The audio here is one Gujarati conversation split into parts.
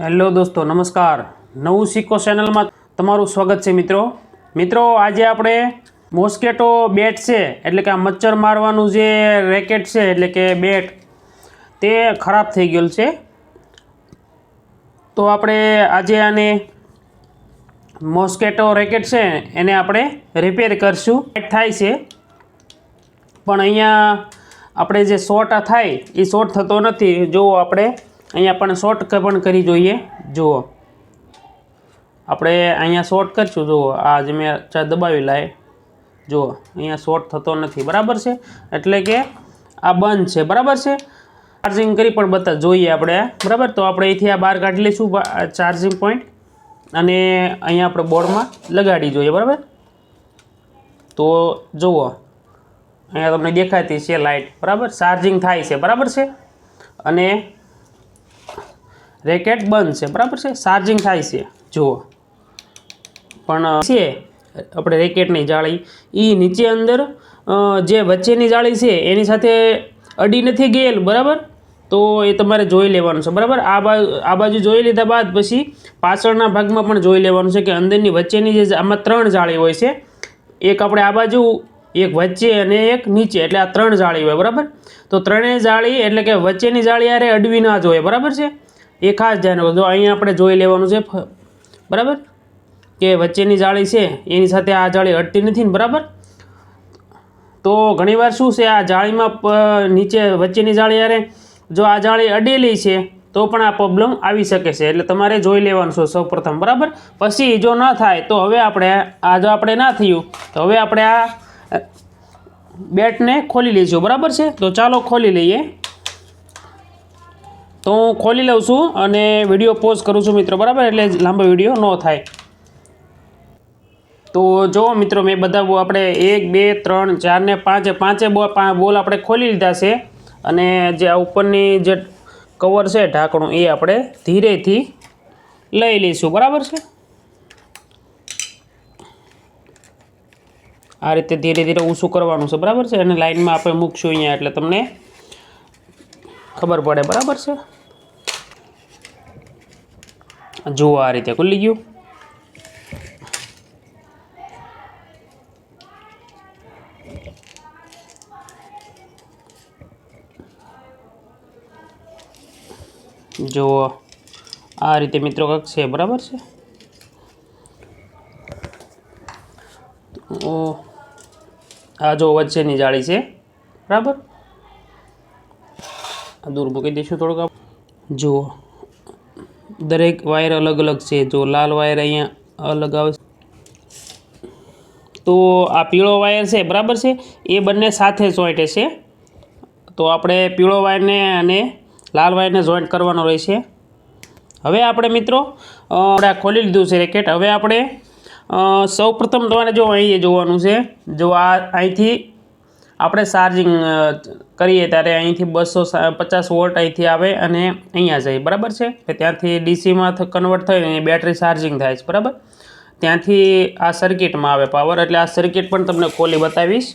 હેલો દોસ્તો, નમસ્કાર. નવું સિક્કો ચેનલમાં તમારું સ્વાગત છે મિત્રો. મિત્રો, આજે આપણે મોસ્કેટો બેટ છે, એટલે કે આ મચ્છર મારવાનું જે રેકેટ છે, એટલે કે બેટ, તે ખરાબ થઈ ગયેલું છે. તો આપણે આજે આને મોસ્કેટો રેકેટ છે, એને આપણે રિપેર કરશું. થાય છે. પણ અહીંયા આપણે જે શોર્ટ થાય, એ શોર્ટ થતો નથી. જો આપણે અહીંયા પણ શોર્ટ પણ કરી જોઈએ. જુઓ. આપણે અહીંયા શોર્ટ કરીશું જુઓ. આ જે મેં દબાવી લાય જુઓ. અહીંયા શોર્ટ થતો નથી. બરાબર છે? એટલે કે આ બંધ છે. બરાબર છે? ચાર્જિંગ કરી પણ બતા જોઈએ આપણે. બરાબર? તો આપણે અહીંથી આ બહાર કાઢી લઈશું. ચાર્જિંગ પોઈન્ટ અને અહીંયા આપણે બોર્ડમાં લગાડી જોઈએ. બરાબર? તો જુઓ. અહીંયા તમને દેખાતી છે લાઇટ બરાબર? ચાર્જિંગ થાય છે. બરાબર છે? અને રેકેટ બંધ છે. બરાબર છે? ચાર્જિંગ થાય છે. જુઓ. પણ છે. આપણે રેકેટની જાળી એ નીચે અંદર જે વચ્ચેની જાળી છે, એની સાથે અડી નથી ગયેલ. બરાબર? તો એ તમારે જોઈ લેવાનું છે. બરાબર? આ બાજુ આ બાજુ જોઈ લીધા બાદ પછી પાછળના ભાગમાં પણ જોઈ લેવાનું છે કે અંદરની વચ્ચેની જે આમાં ત્રણ જાળી હોય છે. એક આપણે આ બાજુ, એક વચ્ચે અને એક નીચે. એટલે આ ત્રણ જાળી હોય. બરાબર? તો ત્રણેય જાળી એટલે કે વચ્ચેની જાળી યારે અડવી ના જોઈએ. બરાબર છે? એ ખાસ ધ્યાન રાખજો અહીંયા આપણે જોઈ લેવાનું છે બરાબર? કે વચ્ચેની જાળી છે, એની સાથે આ જાળી અડતી નથી ને, બરાબર? તો ઘણીવાર શું છે, આ જાળીમાં નીચે વચ્ચેની જાળી યારે જો આ જાળી અડેલી છે, તો પણ આ પ્રોબ્લેમ આવી શકે છે. એટલે તમારે જોઈ લેવાનું છે સૌપ્રથમ, બરાબર? પછી જો ન થાય, તો હવે આપણે આ જો આપણે ના થયું, તો હવે આપણે આ બેટને ખોલી લઈશું, બરાબર છે? તો ચાલો ખોલી લઈએ. તો હું ખોલી લઉં છું અને વીડિયો પોઝ કરું છું મિત્રો, બરાબર? એટલે લાંબો વીડિયો ન થાય. તો જો મિત્રો, મેં બધા આપણે એક, બે, ત્રણ, ચાર ને પાંચે પાંચે બોલ આપણે ખોલી લીધા છે. અને જે આ ઉપરની જે કવર છે, ઢાંકણું, એ આપણે ધીરેથી લઈ લઈશું, બરાબર છે? આ રીતે ધીરે ધીરે ઊંચું કરવાનું છે, બરાબર છે? અને લાઇનમાં આપણે મૂકશું અહીંયા, એટલે તમને ખબર પડે, બરાબર છે? જુઓ આ રીતે ખુલ્લી ગયું. જુઓ, આ રીતે મિત્રો કંઈક છે, બરાબર છે? આ જો વચ્ચેની જાળી છે, બરાબર? દૂર મૂકી દઈશું થોડુંક જુઓ દરેક વાયર અલગ અલગ છે. જો લાલ વાયર અહીંયા અલગ આવશે તો આ પીળો વાયર છે, બરાબર છે? એ બંને સાથે જોઈન્ટ છે તો આપણે પીળો વાયરને અને લાલ વાયરને જોઈન્ટ કરવાનો રહેશે. હવે આપણે મિત્રો આપણે ખોલી લીધું છે રેકેટ. હવે આપણે સૌ પ્રથમ તમારે જો અહીં જોવાનું છે. જો આ અહીંથી આપણે ચાર્જિંગ કરીએ ત્યારે અહીંથી બસો પચાસ વોલ્ટ અહીંથી આવે અને અહીંયા જાય. બરાબર છે? ત્યાંથી ડીસીમાં કન્વર્ટ થઈને બેટરી ચાર્જિંગ થાય છે. બરાબર? ત્યાંથી આ સર્કિટમાં આવે પાવર એટલે આ સર્કિટ પણ તમને ખોલી બતાવીશ.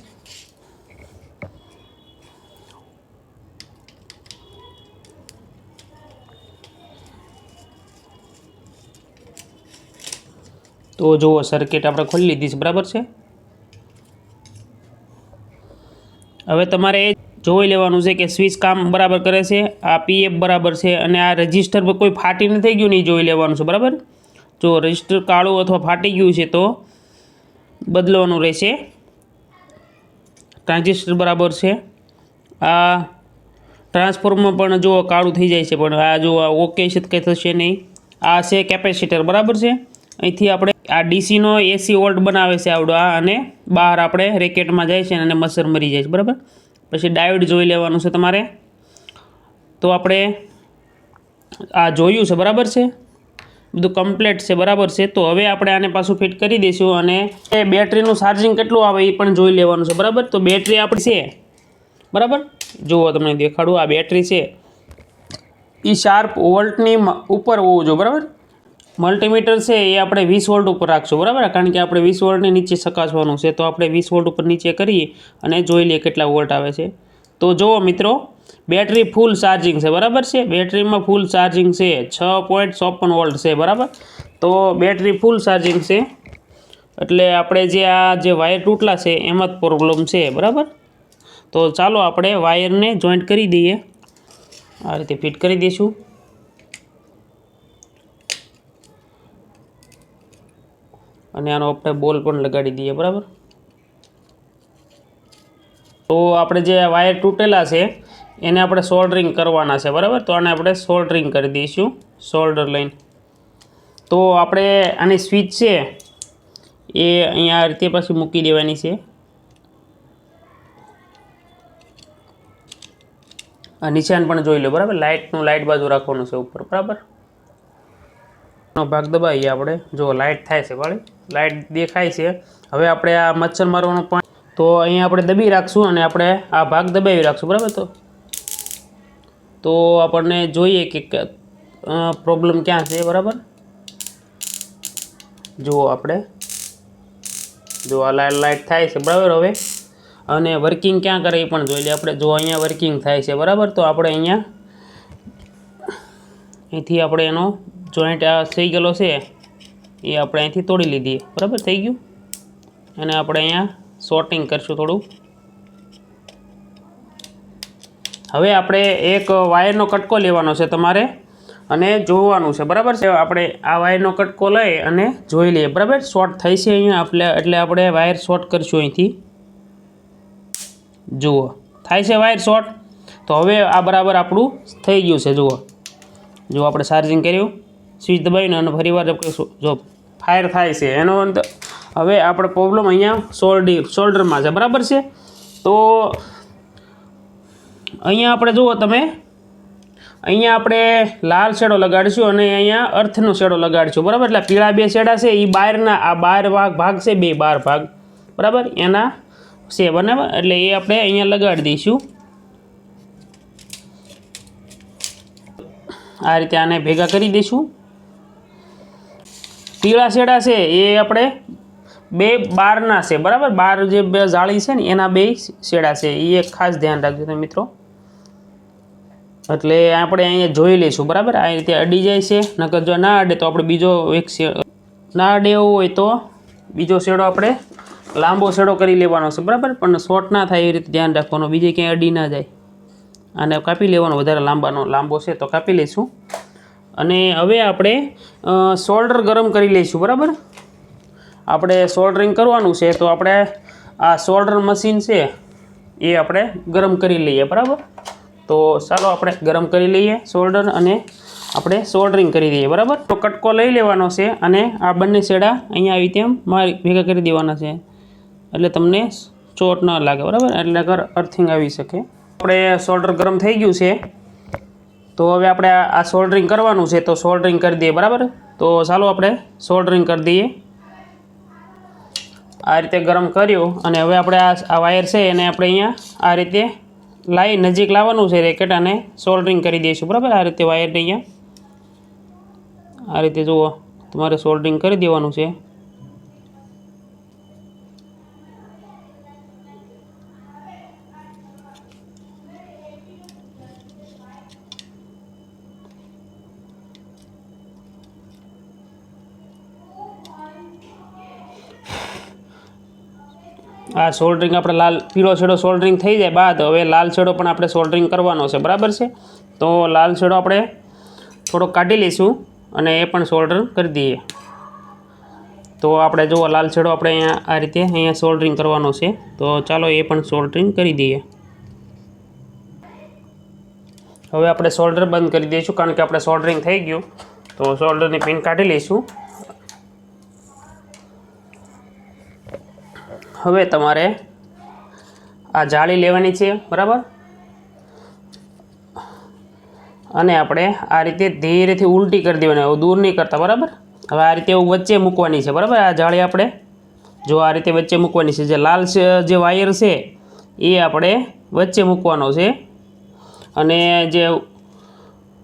તો જુઓ સર્કિટ આપણે ખોલી લીધી છે. બરાબર છે? હવે તમારે જોઈ લેવાનું છે કે સ્વિચ કામ બરાબર કરે છે, આ પીએફ બરાબર છે અને આ રજિસ્ટર પર કોઈ ફાટી ન થઈ ગયું નહીં જોઈ લેવાનું છે, બરાબર? જો રજિસ્ટર કાળું અથવા ફાટી ગયું છે તો બદલવાનું રહેશે. ટ્રાન્ઝિસ્ટર બરાબર છે. આ ટ્રાન્સફોર્મર પણ જો કાળું થઈ જાય છે, પણ આ જો ઓકે છે કંઈ થશે નહીં. આ છે કેપેસિટર બરાબર છે? અહીંથી આપણે આ ડીસીનો એસી વોલ્ટ બનાવે છે આવડો આ, અને બહાર આપણે રેકેટમાં જાય છે અને મચ્છર મરી જાય છે, બરાબર? પછી ડાયોડ જોઈ લેવાનું છે તમારે. તો આપણે આ જોયું છે, બરાબર છે? બધું કમ્પ્લેટ છે, બરાબર છે? તો હવે આપણે આને પાછું ફિટ કરી દઈશું અને એ બેટરીનું ચાર્જિંગ કેટલું આવે એ પણ જોઈ લેવાનું છે, બરાબર? તો બેટરી આપણી છે, બરાબર? જુઓ તમને દેખાડું, આ બેટરી છે. એ શાર્પ વોલ્ટની ઉપર હોવું જોઈએ, બરાબર? મલ્ટીમીટર છે, એ આપણે વીસ વોલ્ટ ઉપર રાખશું, બરાબર? કારણ કે આપણે વીસ વોલ્ટની નીચે ચકાસવાનું છે, તો આપણે વીસ વોલ્ટ ઉપર નીચે કરીએ અને જોઈ લઈએ કેટલા વોલ્ટ આવે છે. તો જુઓ મિત્રો, બેટરી ફૂલ ચાર્જિંગ છે, બરાબર છે? બેટરીમાં ફૂલ ચાર્જિંગ છે, છ પોઈન્ટ ચોપન વોલ્ટ છે, બરાબર? તો બેટરી ફૂલ ચાર્જિંગ છે, એટલે આપણે જે આ જે વાયર તૂટલા છે, એમાં જ પ્રોબ્લેમ છે, બરાબર? તો ચાલો આપણે વાયરને જોઈન્ટ કરી દઈએ. આ રીતે ફિટ કરી દઈશું. અને આનો આપણે બોલ પણ લગાડી દઈએ, બરાબર? તો આપણે જે વાયર તૂટેલા છે, એને આપણે સોલ્ડરિંગ કરવાના છે, બરાબર? તો આને આપણે સોલ્ડરિંગ કરી દઈશું, સોલ્ડર લઈને. તો આપણે આની સ્વિચ છે, એ અહીંયા આ રીતે પાછી મૂકી દેવાની છે. આ નિશાન પણ જોઈ લો, બરાબર? લાઇટનું, લાઇટ બાજુ રાખવાનું છે ઉપર, બરાબર? નો ભાગ દબાવીએ આપણે. જો લાઇટ થાય છે વાળી. લાઇટ દેખાય છે. હવે આપણે આ મચ્છર મારવાનો પણ તો અહીંયા આપણે દબી રાખશું અને આપણે આ ભાગ દબાવી રાખશું. બરાબર તો? તો આપણને જોઈએ કે પ્રોબ્લેમ ક્યાં છે? બરાબર? જુઓ આપણે, જો આ લાઇટ લાઇટ થાય છે. બરાબર હવે? અને વર્કિંગ ક્યાં કરે એ પણ જોઈ લઈએ આપણે જો અહીંયા વર્કિંગ થાય છે. બરાબર? તો આપણે અહીંયા, અહીંથી આપણે એનો જોઈન્ટ આ થઈ ગયેલો છે, એ આપણે અહીંથી તોડી લીધી. બરાબર? થઈ ગયું? અને આપણે અહીંયા શોર્ટિંગ કરશું થોડું. હવે આપણે એક વાયરનો કટકો લેવાનો છે તમારે, અને જોવાનું છે. બરાબર છે? આપણે આ વાયરનો કટકો લઈ અને જોઈ લઈએ. બરાબર? શોર્ટ થઈ છે અહીંયા આપણે, એટલે આપણે વાયર શોર્ટ કરીશું અહીંથી. જુઓ. થાય છે વાયર શોર્ટ તો હવે આ બરાબર આપણું થઈ ગયું છે. જુઓ. જો આપણે ચાર્જિંગ કર્યું. સ્વિચ દબાવીને અને ફરીવાર જો ફાયર થાય છે, એનો અંત હવે આપણે પ્રોબ્લેમ અહીંયા શોલ્ડી શોલ્ડરમાં છે, બરાબર છે? તો અહીંયા આપણે જુઓ તમે, અહીંયા આપણે લાલ શેડો લગાડીશું અને અહીંયા અર્થનો શેડો લગાડીશું, બરાબર? એટલે પીળા બે શેડા છે એ બહારના આ બાર ભાગ ભાગ છે, બે બાર ભાગ, બરાબર? એના છે, બરાબર? એટલે એ આપણે અહીંયા લગાડી દઈશું. આ રીતે આને ભેગા કરી દઈશું. પીળા શેડા છે એ આપણે બે બારના છે, બરાબર? બાર જે બે જાળી છે ને, એના બે શેડા છે. એ એક ખાસ ધ્યાન રાખજો તમે મિત્રો. એટલે આપણે અહીંયા જોઈ લઈશું, બરાબર? આ રીતે અડી જાય છે, નકર જો ના અડે તો આપણે બીજો એક ના અડે એવું હોય તો બીજો શેડો આપણે લાંબો શેડો કરી લેવાનો છે, બરાબર? પણ શોર્ટ ના થાય એ રીતે ધ્યાન રાખવાનું, બીજે ક્યાંય અડી ના જાય. આને કાપી લેવાનો, વધારે લાંબાનો, લાંબો છે તો કાપી લઈશું. અને હવે આપણે સોલ્ડર ગરમ કરી લઈશું, બરાબર? આપણે સોલ્ડરિંગ કરવાનું છે, તો આપણે આ સોલ્ડર મશીન છે, એ આપણે ગરમ કરી લઈએ, બરાબર? તો ચાલો આપણે ગરમ કરી લઈએ સોલ્ડર અને આપણે સોલ્ડરિંગ કરી દઈએ, બરાબર? તો કટકો લઈ લેવાનો છે અને આ બંને છેડા અહીંયા આવી તેમ મારી ભેગા કરી દેવાના છે. એટલે તમને ચોટ ન લાગે, બરાબર? એટલે અર્થિંગ આવી શકે. આપણે સોલ્ડર ગરમ થઈ ગયું છે. તો હવે આપણે આ સોલ્ડરિંગ કરવાનું છે તો સોલ્ડરિંગ કરી દઈએ, બરાબર? તો ચાલો આપણે સોલ્ડરિંગ કરી દઈએ. આ રીતે ગરમ કર્યું અને હવે આપણે આ આ વાયર છે એને આપણે અહીંયા આ રીતે લાવી નજીક લાવવાનું છે રેકેટ અને સોલ્ડરિંગ કરી દઈશું, બરાબર? આ રીતે વાયરને અહીંયા. આ રીતે જુઓ, તમારે સોલ્ડરિંગ કરી દેવાનું છે. આ સોલ્ડરિંગ આપણે લાલ, પીળો છેડો સોલ્ડરિંગ થઈ જાય બાદ હવે લાલ છેડો પણ આપણે સોલ્ડરિંગ કરવાનો છે, બરાબર છે? તો લાલ છેડો આપણે થોડોક કાઢી લઈશું અને એ પણ સોલ્ડર કરી દઈએ. તો આપણે જુઓ, લાલ છેડો આપણે અહીંયા આ રીતે અહીંયા સોલ્ડરિંગ કરવાનો છે. તો ચાલો એ પણ સોલ્ડરિંગ કરી દઈએ. હવે આપણે સોલ્ડર બંધ કરી દઈશું કારણ કે આપણે સોલ્ડરિંગ થઈ ગયું. તો સોલ્ડરની પિન કાઢી લઈશું. હવે તમારે આ જાળી લેવાની છે, બરાબર? અને આપણે આ રીતે ધીરેથી ઉલટી કરી દેવાની, હવે દૂર નહીં કરતા, બરાબર? હવે આ રીતે વચ્ચે મૂકવાની છે, બરાબર? આ જાળી આપણે જો આ રીતે વચ્ચે મૂકવાની છે, જે લાલ જે વાયર છે, એ આપણે વચ્ચે મૂકવાનો છે. અને જે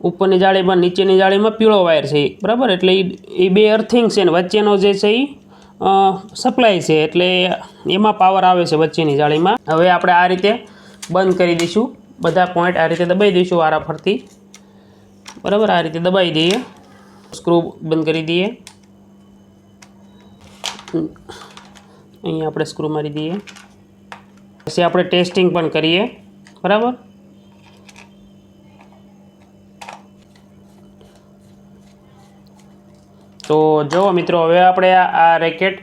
ઉપરની જાળીમાં, નીચેની જાળીમાં પીળો વાયર છે, બરાબર? એટલે એ બે અર્થિંગ છે ને વચ્ચેનો જે છે એ સપ્લાય છે એટલે એમાં પાવર આવે છે વચ્ચેની જાળીમાં. હવે આપણે આ રીતે બંધ કરી દઈશું. બધા પોઈન્ટ આ રીતે દબાઈ દઈશું વારા ફરતી બરાબર? આ રીતે દબાઈ દઈએ. સ્ક્રૂ બંધ કરી દઈએ. અહીંયા આપણે સ્ક્રૂ મારી દઈએ. પછી આપણે ટેસ્ટિંગ પણ કરીએ. બરાબર? તો જુઓ મિત્રો, હવે આપણે આ રેકેટ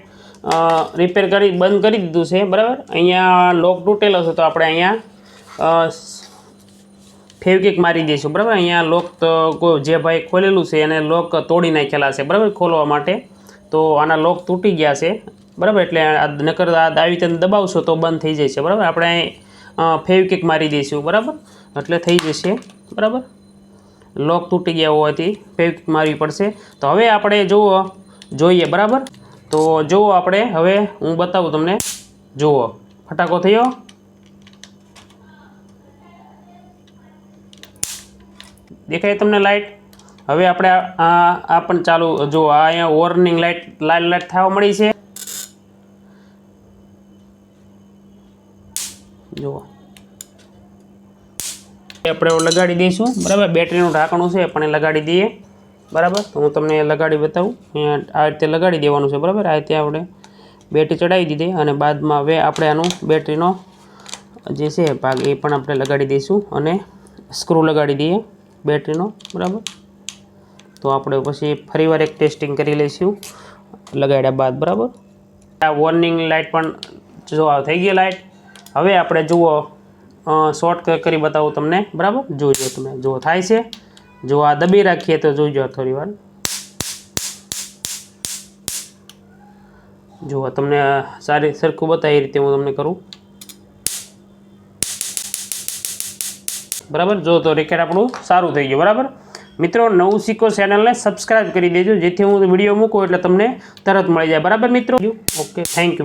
રિપેર કરી બંધ કરી દીધું છે, બરાબર? અહીંયા લોક તૂટેલો છે, તો આપણે અહીંયા ફેવકિક મારી દઈશું, બરાબર? અહીંયા લોક જે ભાઈ ખોલેલું છે, એને લોક તોડી નાખેલા છે, બરાબર? ખોલવા માટે. તો આના લોક તૂટી ગયા છે, બરાબર? એટલે નકર આવી રીતે દબાવશો તો બંધ થઈ જશે, બરાબર? આપણે ફેવકેક મારી દઈશું, બરાબર? એટલે થઈ જશે, બરાબર? લોક તૂટી ગયા હોવાથી ફેવિકિક મારવી પડશે. તો હવે આપણે જુઓ, જોઈએ, બરાબર? તો જુઓ આપણે, હવે હું બતાવું તમને. જુઓ, ફટાકો થયો. દેખાય તમને લાઇટ હવે આપણે આ પણ ચાલુ, જુઓ, આ અહીંયા વોર્નિંગ લાઇટ લાલ લાઇટ થવા મળી છે. જુઓ. આપણે લગાડી દઈશું. બરાબર? બેટરીનું ઢાંકણું છે, પણ એ લગાડી દઈએ. બરાબર? તો હું તમને લગાડી બતાવું. અહીંયા આ રીતે લગાડી દેવાનું છે, બરાબર? આ રીતે આપણે બેટરી ચડાવી દીધી અને બાદમાં હવે આપણે આનું બેટરીનો જે છે ભાગ એ પણ આપણે લગાડી દઈશું અને સ્ક્રૂ લગાડી દઈએ બેટરીનો, બરાબર? તો આપણે પછી ફરીવાર એક ટેસ્ટિંગ કરી લઈશું લગાડ્યા બાદ, બરાબર? આ વોર્નિંગ લાઇટ પણ જો થઈ ગઈ લાઇટ હવે આપણે જુઓ શોર્ટ કરી બતાવું તમને. બરાબર? જોજો તમે. જો થાય છે? જો આ દબી રાખીએ તો જોઈજો થોડી વાર. જુઓ તમને સારી સરખું બતાવી એ રીતે હું તમને કરું. બરાબર? જો તો રેકેટ આપણું સારું થઈ ગયું. બરાબર? મિત્રો, નવું શીખો ચેનલને સબસ્ક્રાઇબ કરી દેજો. જેથી હું વીડિયો મૂકું એટલે તમને તરત મળી જાય. બરાબર મિત્રો? Okay thank you